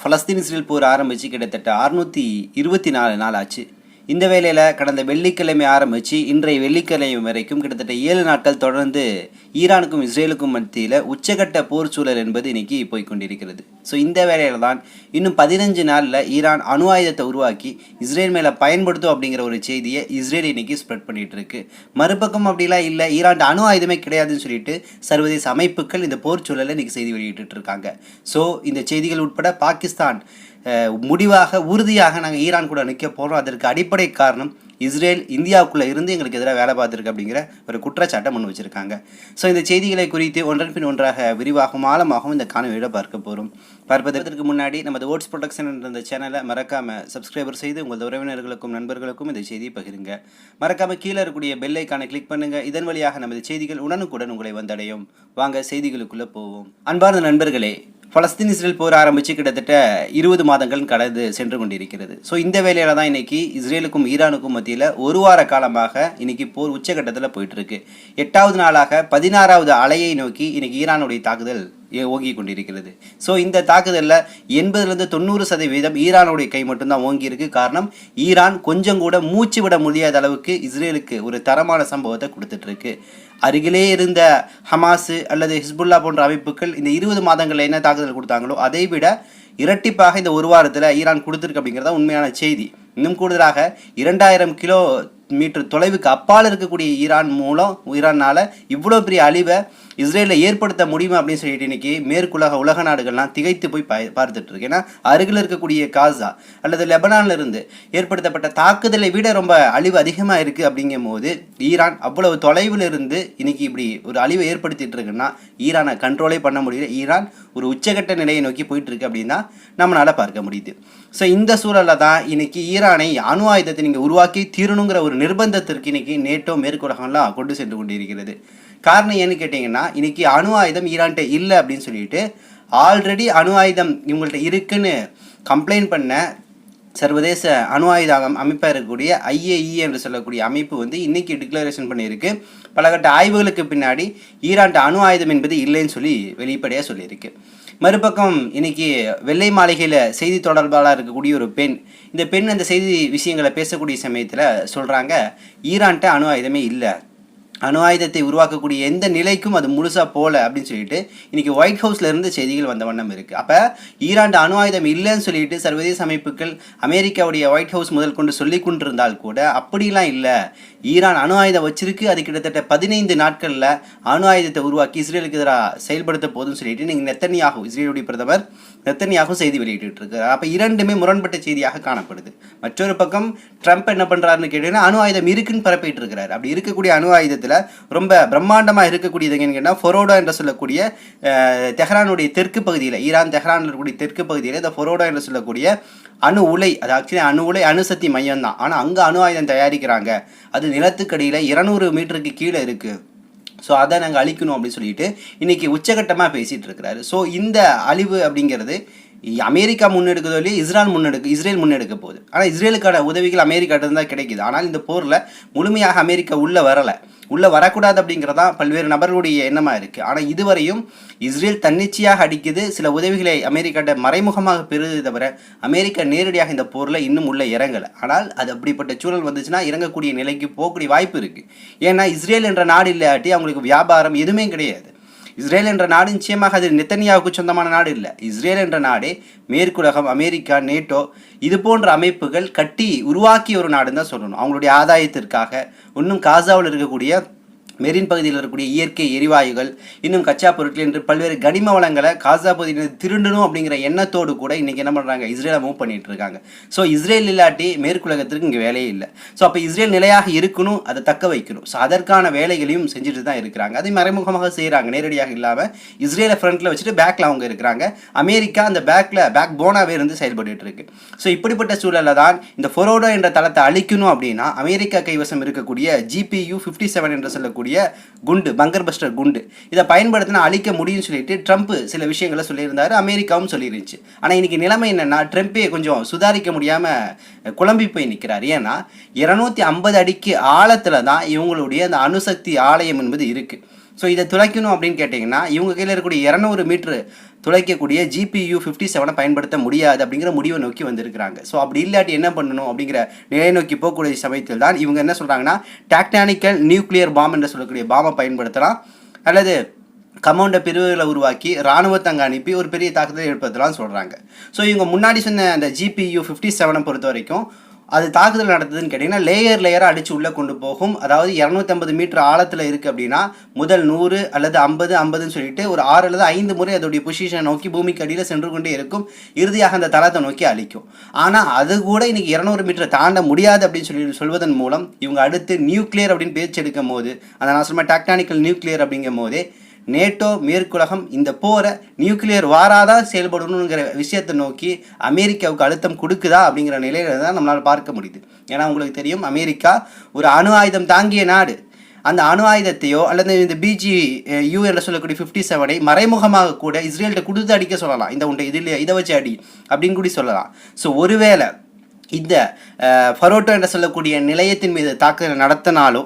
ஃபலஸ்தீன் Israel போர் ஆரம்பித்து கிட்டத்தட்ட அறுநூற்றி இருபத்தி நாலு நாள் ஆச்சு. இந்த வேளையில் கடந்த வெள்ளிக்கிழமை ஆரம்பித்து இன்றைய வெள்ளிக்கிழமை வரைக்கும் கிட்டத்தட்ட ஏழு நாட்கள் தொடர்ந்து ஈரானுக்கும் இஸ்ரேலுக்கும் மத்தியில் உச்சகட்ட போர் சூழல் என்பது இன்னைக்கு போய்க்கொண்டிருக்கிறது. ஸோ இந்த வேளையில் தான் இன்னும் பதினஞ்சு நாளில் ஈரான் அணு ஆயுதத்தை உருவாக்கி இஸ்ரேல் மேலே பயன்படுத்தும் அப்படிங்கிற ஒரு செய்தியை இஸ்ரேல் இன்னைக்கு ஸ்ப்ரெட் பண்ணிகிட்டு இருக்கு மறுபக்கம் அப்படிலாம் இல்லை. ஈரான் அணு ஆயுதமே கிடையாதுன்னு சொல்லிட்டு சர்வதேச அமைப்புகள் இந்த போர் சூழலை இன்னைக்கு செய்தி வெளியிட்டு இருக்காங்க. ஸோ இந்த செய்திகள் உட்பட பாகிஸ்தான் முடிவாக உறுதியாக நாங்கள் ஈரான் கூட நிற்க போகிறோம் அதற்கு அடிப்படை காரணம் இஸ்ரேல் இந்தியாவுக்குள்ளே இருந்து எங்களுக்கு எதிராக வேலை பார்த்துருக்கு அப்படிங்கிற ஒரு குற்றச்சாட்டை முன் வச்சுருக்காங்க. ஸோ இந்த செய்திகளை குறித்து ஒன்றன் பின் ஒன்றாக விரிவாகவும் ஆழமாகவும் இந்த காணொலியில் பார்க்க போகிறோம் பார்ப்பதற்கு முன்னாடி நமது ஓட்ஸ் ப்ரொடக்ஷன் என்ற இந்த சேனலை மறக்காமல் சப்ஸ்கிரைபர் செய்து உங்கள் உறவினர்களுக்கும் நண்பர்களுக்கும் இந்த செய்தியை பகிருங்க. மறக்காமல் கீழே இருக்கக்கூடிய பெல் ஐக்கானை கிளிக் பண்ணுங்கள் இதன் வழியாக நமது செய்திகள் உடனுக்குடன் உங்களை வந்தடையும். வாங்க செய்திகளுக்குள்ளே போவோம். அன்பார்ந்த நண்பர்களே பலஸ்தீன் இஸ்ரேல் போர் ஆரம்பித்து கிட்டத்தட்ட இருபது மாதங்கள் கடந்து சென்று கொண்டிருக்கிறது. ஸோ இந்த வேலையில தான் இன்னைக்கு இஸ்ரேலுக்கும் ஈரானுக்கும் மத்தியில் ஒரு வார காலமாக இன்னைக்கு போர் உச்சகட்டத்தில் போயிட்டுருக்கு எட்டாவது நாளாக பதினாறாவது அலையை நோக்கி இன்றைக்கி ஈரானுடைய தாக்குதல் ஓங்கி கொண்டிருக்கிறது. ஸோ இந்த தாக்குதலில் எண்பதுலேருந்து தொண்ணூறு சதவீதம் ஈரானுடைய கை மட்டும்தான் ஓங்கி இருக்கு காரணம் ஈரான் கொஞ்சம் கூட மூச்சு விட முடியாத அளவுக்கு இஸ்ரேலுக்கு ஒரு தரமான சம்பவத்தை கொடுத்துட்ருக்கு. அருகிலே இருந்த ஹமாஸு அல்லது ஹிஸ்புல்லா போன்ற அமைப்புகள் இந்த இருபது மாதங்களில் என்ன தாக்குதல் கொடுத்தாங்களோ அதை விட இரட்டிப்பாக இந்த ஒரு வாரத்தில் ஈரான் கொடுத்துருக்கு அப்படிங்கிறது தான் உண்மையான செய்தி. இன்னும் கூடுதலாக இரண்டாயிரம் கிலோ மீட்டர் தொலைவுக்கு அப்பால் இருக்கக்கூடிய ஈரான் மூலம் ஈரானால் இவ்வளோ பெரிய அழிவை இஸ்ரேலில் ஏற்படுத்த முடியுமா அப்படின்னு சொல்லிட்டு இன்னைக்கு மேற்குலக உலக நாடுகள்லாம் திகைத்து போய் பா பார்த்துட்டு இருக்கு. ஏன்னா அருகில் இருக்கக்கூடிய காசா அல்லது லெபனான்ல இருந்து ஏற்படுத்தப்பட்ட தாக்குதலை விட ரொம்ப அழிவு அதிகமாக இருக்குது அப்படிங்கும் போது ஈரான் அவ்வளவு தொலைவில் இருந்து இன்னைக்கு இப்படி ஒரு அழிவை ஏற்படுத்திட்டு இருக்குன்னா ஈரானை கண்ட்ரோலே பண்ண முடியல. ஈரான் ஒரு உச்சகட்ட நிலையை நோக்கி போயிட்டுருக்கு அப்படின்னா நம்மளால் பார்க்க முடியுது. ஸோ இந்த சூழலில் தான் இன்றைக்கி ஈரான் அணு ஆயுதத்தை நீங்கள் உருவாக்கி தீரணுங்கிற ஒரு நிர்பந்தத்திற்கு இன்னைக்கு நேட்டோ மேற்குலகம்லாம் கொண்டு சென்று கொண்டிருக்கிறது. காரணம் ஏன்னு கேட்டிங்கன்னா இன்னைக்கு அணு ஆயுதம் ஈரான்கிட்ட இல்லை அப்படின்னு சொல்லிட்டு ஆல்ரெடி அணு ஆயுதம் இவங்கள்ட்ட இருக்குன்னு கம்ப்ளைண்ட் பண்ண சர்வதேச அணு ஆயுத அமைப்பாக இருக்கக்கூடிய ஐஏஇ என்று சொல்லக்கூடிய அமைப்பு வந்து இன்னைக்கு டிக்ளரேஷன் பண்ணியிருக்கு. பலகட்ட ஆய்வுகளுக்கு பின்னாடி ஈரான்ட்ட அணு ஆயுதம் என்பது இல்லைன்னு சொல்லி வெளிப்படையாக சொல்லியிருக்கு. மறுபக்கம் இன்னைக்கு வெள்ளை மாளிகையில் செய்தி தொடர்பாளர் இருக்கக்கூடிய ஒரு பெண் இந்த பெண் அந்த செய்தி விஷயங்களை பேசக்கூடிய சமயத்தில் சொல்கிறாங்க ஈரான்ட்ட அணு ஆயுதமே இல்லை. அணு ஆயுதத்தை உருவாக்கக்கூடிய எந்த நிலைக்கும் அது முழுசாக போகல அப்படின்னு சொல்லிட்டு இன்னைக்கு ஒயிட் ஹவுஸ்ல இருந்து செய்திகள் வந்த வண்ணம் இருக்கு. அப்போ ஈரான் அணு ஆயுதம் இல்லைன்னு சொல்லிட்டு சர்வதேச அமைப்புகள் அமெரிக்காவுடைய ஒயிட் ஹவுஸ் முதல் கொண்டு சொல்லி கொண்டிருந்தால் கூட அப்படிலாம் இல்லை. ஈரான் அணு ஆயுதம் வச்சிருக்கு. அது கிட்டத்தட்ட பதினைந்து நாட்களில் அணு ஆயுதத்தை உருவாக்கி இஸ்ரேலுக்கு எதிராக செயல்படுத்த போதும்னு சொல்லிட்டு நீங்கள் நெத்தனியாகும் இஸ்ரேலுடைய பிரதமர் நெத்தனியாகும் செய்தி வெளியிட்டு இருக்காரு அப்போ இரண்டுமே முரண்பட்ட செய்தியாக காணப்படுது. மற்றொரு பக்கம் ட்ரம்ப் என்ன பண்ணுறாருன்னு கேட்டீங்கன்னா அணு ஆயுதம் இருக்குன்னு பரப்பிட்டு இருக்கிறார் அப்படி இருக்கக்கூடிய அணு ஆயுதத்தில் ரொம்ப பிரம்மாண்டமாக இருக்கக்கூடியது எங்கன்னு ஃபொரோடா என்று சொல்லக்கூடிய தெஹ்ரானுடைய தெற்கு பகுதியில் ஈரான் தெஹ்ரான் இருக்கக்கூடிய தெற்கு பகுதியில் இந்த ஃபொரோடா என்று சொல்லக்கூடிய அணு உலை அது ஆக்சுவலி அணு உலை அணுசக்தி மையம் தான் ஆனால் அங்கே அணு ஆயுதம் தயாரிக்கிறாங்க. அது நிலத்துக்கடியில் இருநூறு மீட்டருக்கு கீழே இருக்குது ஸோ அதை நாங்கள் அழிக்கணும் அப்படின்னு சொல்லிட்டு இன்றைக்கி உச்சகட்டமாக பேசிகிட்டு இருக்கிறாரு. ஸோ இந்த அழிவு அப்படிங்கிறது அமெரிக்கா முன்னெடுக்கிறதோ இல்லையோ இஸ்ரால் முன்னெடுக்க இஸ்ரேல் முன்னெடுக்க போகுது. ஆனால் இஸ்ரேலுக்கான உதவிகள் அமெரிக்காட்ட தான் கிடைக்குது. ஆனால் இந்த போரில் முழுமையாக அமெரிக்கா உள்ளே வரலை. உள்ளே வரக்கூடாது அப்படிங்கிறதா பல்வேறு நபர்களுடைய எண்ணமாக இருக்குது ஆனால் இதுவரையும் இஸ்ரேல் தன்னிச்சையாக அடிக்குது. சில உதவிகளை அமெரிக்காட்ட மறைமுகமாக பெறுதே தவிர அமெரிக்கா நேரடியாக இந்த போரில் இன்னும் உள்ள இறங்கலை. ஆனால் அது அப்படிப்பட்ட சூழல் வந்துச்சுன்னா இறங்கக்கூடிய நிலைக்கு போகக்கூடிய வாய்ப்பு இருக்குது ஏன்னா இஸ்ரேல் என்ற நாடு இல்லாட்டி அவங்களுக்கு வியாபாரம் எதுவுமே கிடையாது. இஸ்ரேல் என்ற நாடு நிச்சயமாக அது நெத்தனியாவுக்கு சொந்தமான நாடு இல்லை. இஸ்ரேல் என்ற நாடே மேற்குலகம் அமெரிக்கா நேட்டோ இது போன்ற அமைப்புகள் கட்டி உருவாக்கிய ஒரு நாடுன்னு தான் சொல்லணும். அவங்களுடைய ஆதாயத்திற்காக இன்னும் காசாவில் இருக்கக்கூடிய மெரின் பகுதியில் இருக்கக்கூடிய இயற்கை எரிவாயுகள் இன்னும் கச்சா பொருட்கள் என்று பல்வேறு கனிம வளங்களை காசா பகுதியில் திருண்டணும் அப்படிங்கிற எண்ணத்தோடு கூட இன்றைக்கி என்ன பண்ணுறாங்க இஸ்ரேலை மூவ் பண்ணிட்டு இருக்காங்க. ஸோ இஸ்ரேல் இல்லாட்டி மேற்குலகத்திற்கு இங்கே வேலையே இல்லை. ஸோ அப்போ இஸ்ரேல் நிலையாக இருக்கணும் அதை தக்க வைக்கணும். ஸோ அதற்கான வேலைகளையும் செஞ்சுட்டு தான் இருக்கிறாங்க. அதை மறைமுகமாக செய்கிறாங்க நேரடியாக இல்லாமல் இஸ்ரேலை ஃப்ரண்ட்டில் வச்சுட்டு பேக்கில் அவங்க இருக்கிறாங்க. அமெரிக்கா அந்த பேக்கில் பேக் போனாகவே இருந்து செயல்பட்டு இருக்கு. ஸோ இப்படிப்பட்ட சூழலில் தான் இந்த ஃபொரோடோ என்ற தளத்தை அழிக்கணும் அப்படின்னா அமெரிக்கா கைவசம் இருக்கக்கூடிய ஜிபியு ஃபிஃப்டி செவன் என்று சொல்லக்கூடிய குண்டு பங்கர் பஸ்டர் குண்டு. இதை பயன்படுத்தினா அழிக்க முடியும்னு சொல்லிட்டு ட்ரம்ப் சில விஷயங்களை சொல்லியிருந்தாரு அமெரிக்காவும் சொல்லியிருந்துச்சு. ஆனால் இன்னைக்கு நிலைமை என்னன்னா ட்ரம்ப்பே கொஞ்சம் சுதாரிக்க முடியாமல் குழம்பி போய் நிற்கிறார் ஏன்னா இருநூத்தி ஐம்பது அடிக்கு ஆழத்தில் தான் இவங்களுடைய அந்த அணுசக்தி ஆலயம் என்பது இருக்குது ஸோ இதை துளைக்கணும் அப்படின்னு கேட்டிங்கன்னா இவங்க கையில் இருக்கக்கூடிய இரநூறு மீட்ரு துளைக்கக்கூடிய ஜிபியு ஃபிஃப்டி செவனை பயன்படுத்த முடியாது அப்படிங்கிற முடிவை நோக்கி வந்திருக்கிறாங்க. ஸோ அப்படி இல்லாட்டி என்ன பண்ணணும் அப்படிங்கிற நிலை நோக்கி போகக்கூடிய சமயத்தில் தான் இவங்க என்ன சொல்கிறாங்கன்னா டாக்டானிக்கல் நியூக்ளியர் பாம் என்று சொல்லக்கூடிய பாமை பயன்படுத்தலாம். அல்லது கமௌண்ட பிரிவுகளை உருவாக்கி இராணுவத்தங்க அனுப்பி ஒரு பெரிய தாக்குதலை ஏற்படுத்தலாம் சொல்கிறாங்க ஸோ இவங்க முன்னாடி சொன்ன அந்த ஜிபியு ஃபிஃப்டி செவனை பொறுத்த வரைக்கும் அது தாக்குதல் நடத்துதுன்னு கேட்டிங்கன்னா லேயர் லேயராக அடித்து உள்ளே கொண்டு போகும். அதாவது இரநூத்தம்பது மீட்டர் ஆழத்தில் இருக்குது அப்படின்னா முதல் நூறு அல்லது ஐம்பது ஐம்பதுன்னு சொல்லிட்டு ஒரு ஆறு அல்லது ஐந்து முறை அதோடைய பொசிஷனை நோக்கி பூமிக்கு அடியில் சென்று கொண்டே இருக்கும். இறுதியாக அந்த தளத்தை நோக்கி அழிக்கும். ஆனால் அது கூட இன்றைக்கி இரநூறு மீட்டரை தாண்ட முடியாது அப்படின்னு சொல்லி சொல்வதன் மூலம் இவங்க அடுத்து நியூக்ளியர் அப்படின்னு பேச்சு எடுக்கும் போது அந்த நான் சொல்லுவேன் டாக்டானிக்கல் நியூக்ளியர் அப்படிங்கும் போதே நேட்டோ மேற்குலகம் இந்த போரை நியூக்ளியர் வாராதான் செயல்படணுங்கிற விஷயத்தை நோக்கி அமெரிக்காவுக்கு அழுத்தம் கொடுக்குதா அப்படிங்கிற நிலையில தான் நம்மளால் பார்க்க முடியுது. ஏன்னா உங்களுக்கு தெரியும் அமெரிக்கா ஒரு அணு ஆயுதம் தாங்கிய நாடு. அந்த அணு ஆயுதத்தையோ அல்லது இந்த பிஜி யூ என்று சொல்லக்கூடிய ஃபிஃப்டி செவனை மறைமுகமாக கூட இஸ்ரேல்கிட்ட கொடுத்து அடிக்க சொல்லலாம். இந்த உண்டை இதில் இதை வச்சு அடி அப்படின்னு கூட சொல்லலாம். ஸோ ஒருவேளை இந்த ஃபரோட்டோ என்று சொல்லக்கூடிய நிலையத்தின் மீது தாக்குதல் நடத்தினாலோ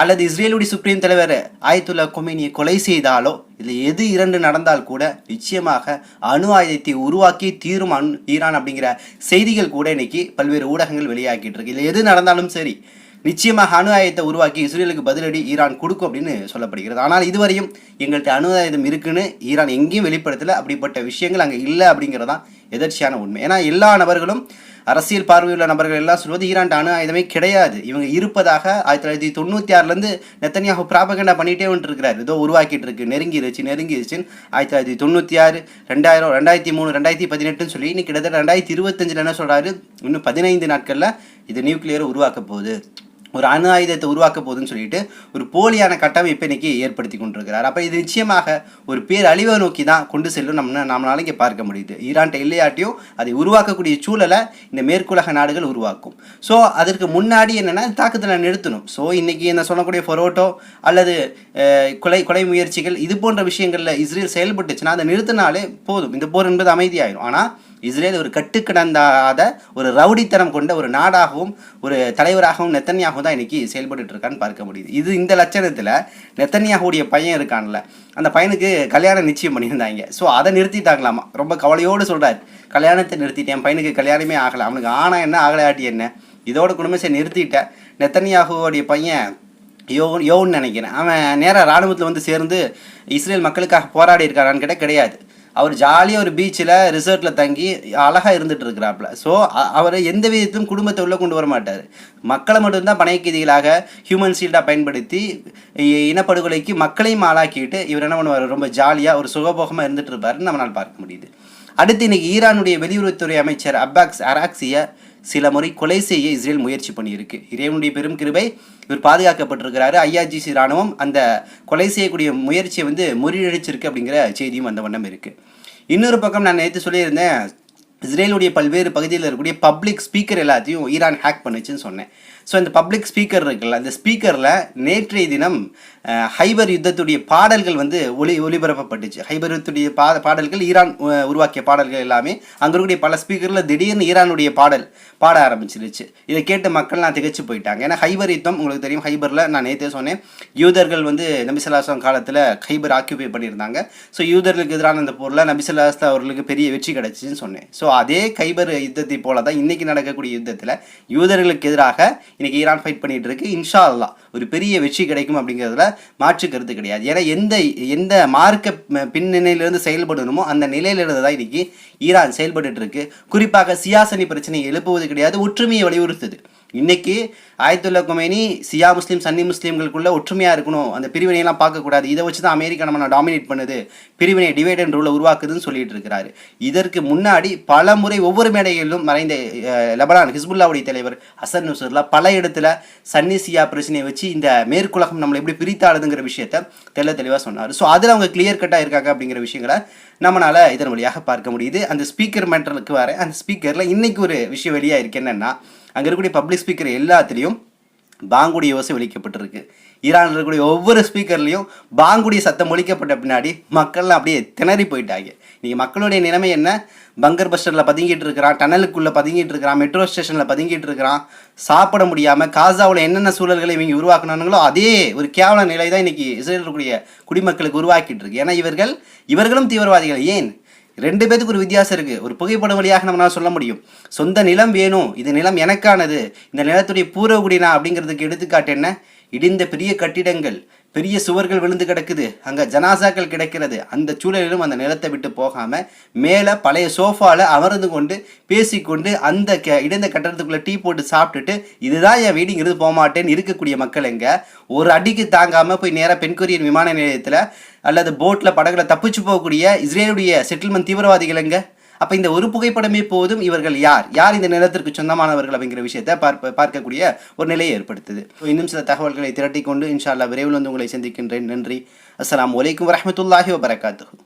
அல்லது இஸ்ரேலுடைய சுப்ரீம் தலைவர் ஆயத்துல்லா கொமேனியை கொலை செய்தாலோ இதில் எது இரண்டு நடந்தால் கூட நிச்சயமாக அணு ஆயுதத்தை உருவாக்கி தீரும் அணு ஈரான் அப்படிங்கிற செய்திகள் கூட இன்னைக்கு பல்வேறு ஊடகங்கள் வெளியாகிட்டு இருக்கு. இதில் எது நடந்தாலும் சரி நிச்சயமாக அணு ஆயுதத்தை உருவாக்கி இஸ்ரேலுக்கு பதிலடி ஈரான் கொடுக்கும் அப்படின்னு சொல்லப்படுகிறது. ஆனால் இதுவரையும் எங்கள்கிட்ட அணு ஆயுதம் இருக்குன்னு ஈரான் எங்கேயும் வெளிப்படுத்தலை. அப்படிப்பட்ட விஷயங்கள் அங்கே இல்லை அப்படிங்கிறதான் எதர்ச்சியான உண்மை. ஏன்னா எல்லா நபர்களும் அரசியல் பார்வையுள்ள நபர்கள் எல்லாம் சொல்வது ஈரான் அணு ஆயுதமே கிடையாது. இவங்க இருப்பதாக ஆயிரத்தி தொள்ளாயிரத்தி தொண்ணூற்றி ஆறுலேருந்து நெத்தனியாக ப்ராபகண்டா பண்ணிகிட்டே வந்துருக்கிறாரு. ஏதோ உருவாக்கிட்டு இருக்கு. நெருங்கிருச்சு நெருங்கிருச்சுன்னு ஆயிரத்தி தொள்ளாயிரத்தி தொண்ணூற்றி ஆறு ரெண்டாயிரம் ரெண்டாயிரத்தி மூணு ரெண்டாயிரத்தி பதினெட்டுன்னு சொல்லி இன்னைக்கு கிட்டத்தட்ட ரெண்டாயிரத்தி இருபத்தஞ்சில் என்ன சொல்கிறாரு இன்னும் பதினைந்து நாட்களில் இது நியூக்ளியரை உருவாக்க போகுது. ஒரு அணு ஆயுதத்தை உருவாக்க போகுதுன்னு சொல்லிட்டு ஒரு போலியான கட்டமைப்பை இன்னைக்கு ஏற்படுத்தி கொண்டிருக்கிறார். அப்போ இது நிச்சயமாக ஒரு பேர் அழிவை நோக்கி தான் கொண்டு செல்லும் நம்ம நம்மளால இங்கே பார்க்க முடியுது. ஈரான்ட்ட இல்லையாட்டியும் அதை உருவாக்கக்கூடிய சூழலை இந்த மேற்குலக நாடுகள் உருவாக்கும். ஸோ அதற்கு முன்னாடி என்னென்னா தாக்குதலை நிறுத்தணும். ஸோ இன்றைக்கி என்ன சொல்லக்கூடிய பொரோட்டோ அல்லது கொலை கொலை முயற்சிகள் இது போன்ற விஷயங்களில் இஸ்ரேல் செயல்பட்டுச்சுன்னா அதை நிறுத்தினாலே போதும். இந்த போர் என்பது அமைதியாயிரும். ஆனால் இஸ்ரேல் ஒரு கட்டுக்கிடந்தாத ஒரு ரவுடித்தனம் கொண்ட ஒரு நாடாகவும் ஒரு தலைவராகவும் நெத்தன்யாகவும் தான் இன்றைக்கி செயல்பட்டு இருக்கான்னு பார்க்க முடியுது. இது இந்த லட்சணத்தில் நெத்தன்யாகுடைய பையன் இருக்கான்ல அந்த பையனுக்கு கல்யாணம் நிச்சயம் பண்ணியிருந்தாங்க. ஸோ அதை நிறுத்திட்டாங்களாமா? ரொம்ப கவலையோடு சொல்கிறார் கல்யாணத்தை நிறுத்திட்டேன் என் பையனுக்கு கல்யாணமே ஆகலை. அவனுக்கு ஆனால் என்ன ஆகலாட்டி என்ன? இதோட குடும்பத்தை நிறுத்திட்டேன் நெத்தன்யாகுவோடைய பையன் யோ யோன்னு நினைக்கிறேன். அவன் நேராக இராணுவத்தில் வந்து சேர்ந்து இஸ்ரேல் மக்களுக்காக போராடி இருக்காரான்னு கேட்டால் கிடையாது. அவர் ஜாலியாக ஒரு பீச்சில் ரிசார்ட்டில் தங்கி அழகாக இருந்துட்டு இருக்கிறாப்புல. ஸோ அவர் எந்த விதத்திலும் குடும்பத்தை உள்ளே கொண்டு வர மாட்டார். மக்களை மட்டும்தான் பணையக்கீதிகளாக ஹியூமன் ஷீல்டாக பயன்படுத்தி இனப்படுகொலைக்கு மக்களையும் ஆளாக்கிட்டு இவர் என்ன பண்ணுவார்? ரொம்ப ஜாலியாக ஒரு சுகபோகமாக இருந்துட்டு இருப்பாருன்னு நம்மளால் பார்க்க முடியுது. அடுத்து இன்னைக்கு ஈரானுடைய வெளியுறவுத்துறை அமைச்சர் அப்பாக்ஸ் அராக்சியை சில முறை கொலை செய்ய இஸ்ரேல் முயற்சி பண்ணியிருக்கு. இறைவனுடைய பெரும் கிருபை இவர் பாதுகாக்கப்பட்டிருக்கிறாரு. ஐஆர்ஜிசி ராணுவம் அந்த கொலை செய்யக்கூடிய முயற்சியை வந்து முறியடிச்சிருக்கு அப்படிங்கிற செய்தியும் அந்த வண்ணம் இருக்குது இன்னொரு பக்கம் நான் நேற்று சொல்லியிருந்தேன் இஸ்ரேலுடைய பல்வேறு பகுதியில் இருக்கக்கூடிய பப்ளிக் ஸ்பீக்கர் எல்லாத்தையும் ஈரான் ஹேக் பண்ணுச்சுன்னு சொன்னேன். ஸோ இந்த பப்ளிக் ஸ்பீக்கர் இருக்குல்ல அந்த ஸ்பீக்கரில் நேற்றைய தினம் ஹைபர் யுத்தத்துடைய பாடல்கள் வந்து ஒளி ஒளிபரப்பப்பட்டுச்சு. ஹைபர் யுத்தத்துடைய பா பாடல்கள் ஈரான் உருவாக்கிய பாடல்கள் எல்லாமே அங்கே இருக்கக்கூடிய பல ஸ்பீக்கரில் திடீர்னு ஈரானுடைய பாடல் பாட ஆரம்பிச்சிருச்சு. இதை கேட்டு மக்கள்லாம் திகைச்சு போயிட்டாங்க. ஏன்னா ஹைபர் யுத்தம் உங்களுக்கு தெரியும் ஹைபரில் நான் நேற்றே சொன்னேன் யூதர்கள் வந்து நபிசல்லாஸ்லாம் காலத்தில் ஹைபர் ஆக்கியபை பண்ணியிருந்தாங்க. ஸோ யூதர்களுக்கு எதிரான அந்த பொருளை நபிசல்லாஸ்லா அவர்களுக்கு பெரிய வெற்றி கிடைச்சின்னு சொன்னேன். ஸோ அதே கைபர் யுத்தத்தை போல தான் இன்றைக்கி நடக்கக்கூடிய யுத்தத்தில் யூதர்களுக்கு எதிராக இன்றைக்கி ஈரான் ஃபைட் பண்ணிகிட்டு இருக்கு இன்ஷா அல்லா ஒரு பெரிய வெற்றி கிடைக்கும் அப்படிங்கிறதுல மாற்று கருத்து கிடையாது. ஏன்னா எந்த எந்த மார்க்க பின்னணியிலிருந்து செயல்படணுமோ அந்த நிலையிலிருந்து தான் இன்றைக்கி ஈரான் செயல்பட்டு இருக்கு. குறிப்பாக சியாசனி பிரச்சனையை எழுப்புவது கிடையாது ஒற்றுமையை வலியுறுத்துது. இன்னைக்கு ஆயத்துல்லா குமேனி சியா முஸ்லீம் சன்னி முஸ்லீம்களுக்குள்ள ஒற்றுமையாக இருக்கணும். அந்த பிரிவினையெல்லாம் பார்க்கக்கூடாது. இதை வச்சு தான் அமெரிக்கா நம்ம டாமினேட் பண்ணுது. பிரிவினை டிவைட் அண்ட் ரூலை உருவாக்குதுன்னு சொல்லிட்டு இருக்கிறாரு. இதற்கு முன்னாடி பல முறை ஒவ்வொரு மேடைகளிலும் மறைந்த லெபனான் ஹிஸ்புல்லாவுடைய தலைவர் ஹசன் நுசர்லா பல இடத்துல சன்னி சியா பிரச்சனையை வச்சு இந்த மேற்குலகம் நம்மளை எப்படி பிரித்தாளுதுங்கிற விஷயத்த தெள்ள தெளிவாக சொன்னார். ஸோ அதில் அவங்க கிளியர் கட்டாக இருக்காங்க அப்படிங்கிற விஷயங்களை நம்மளால் இதன் வழியாக பார்க்க முடியுது. அந்த ஸ்பீக்கர் மேட்டருக்கு வர அந்த ஸ்பீக்கரில் இன்னைக்கு ஒரு விஷயம் வெளியாக இருக்கு என்னென்னா அங்கே இருக்கக்கூடிய பப்ளிக் ஸ்பீக்கர் எல்லாத்துலேயும் பாங்குடைய யோசை ஒழிக்கப்பட்டிருக்கு ஈரானில் இருக்கக்கூடிய ஒவ்வொரு ஸ்பீக்கர்லேயும் பாங்குடைய சத்தம் ஒழிக்கப்பட்ட பின்னாடி மக்கள்லாம் அப்படியே திணறி போயிட்டாங்க. இன்றைக்கி மக்களுடைய நிலைமை என்ன? பங்கர் பஸ்டரில் பதுங்கிட்டு இருக்கிறான் டனலுக்குள்ளே பதுங்கிட்டு இருக்கிறான் மெட்ரோ ஸ்டேஷனில் பதுங்கிட்டு இருக்கிறான். சாப்பிட முடியாமல் காசாவில் என்னென்ன சூழல்களை இவங்க உருவாக்கினாங்களோ அதே ஒரு கேவல நிலை தான் இன்றைக்கி இஸ்ரேல் இருக்கக்கூடிய குடிமக்களுக்கு உருவாக்கிட்டு இருக்கு. ஏன்னா இவர்கள் இவர்களும் தீவிரவாதிகள். ஏன்? ரெண்டு பேத்துக்கு ஒரு வித்தியாசம் இருக்கு. ஒரு புகைப்படம் வழியாக நம்மளால சொல்ல முடியும். சொந்த நிலம் வேணும். இது நிலம் எனக்கானது. இந்த நிலத்துடைய பூர்வகுடினா அப்படிங்கிறதுக்கு எடுத்துக்காட்டு என்ன? இடிந்த பெரிய கட்டிடங்கள். பெரிய சுவர்கள் விழுந்து கிடக்குது. அங்க ஜனாசாக்கள் கிடைக்கிறது. அந்த சூழலிலும் அந்த நிலத்தை விட்டு போகாம மேலே பழைய சோஃபால அமர்ந்து கொண்டு பேசிக்கொண்டு அந்த க இடந்த கட்டடத்துக்குள்ள டீ போட்டு சாப்பிட்டுட்டு இதுதான் என் வீடு போக மாட்டேன்னு இருக்கக்கூடிய மக்கள் எங்க? ஒரு அடிக்கு தாங்காம போய் நேராக பெண்கொரியன் விமான நிலையத்துல அல்லது போட்ல படகுல தப்பிச்சு போகக்கூடிய இஸ்ரேலுடைய செட்டில்மெண்ட் தீவிரவாதிகள் எங்கே? அப்ப இந்த ஒரு புகைப்படமே போதும் இவர்கள் யார்? யார் இந்த நிலத்திற்கு சொந்தமானவர்கள் அப்படிங்கிற விஷயத்தை பார்ப்ப பார்க்கக்கூடிய ஒரு நிலையை ஏற்படுத்துது. இன்னும் சில தகவல்களை திரட்டிக் கொண்டு இன்ஷா விரைவில் வந்து உங்களை சந்திக்கின்றேன். நன்றி. அஸ்லாம் வலைக்கம் வரமத்துல்லாஹி வபரகாத்துஹு.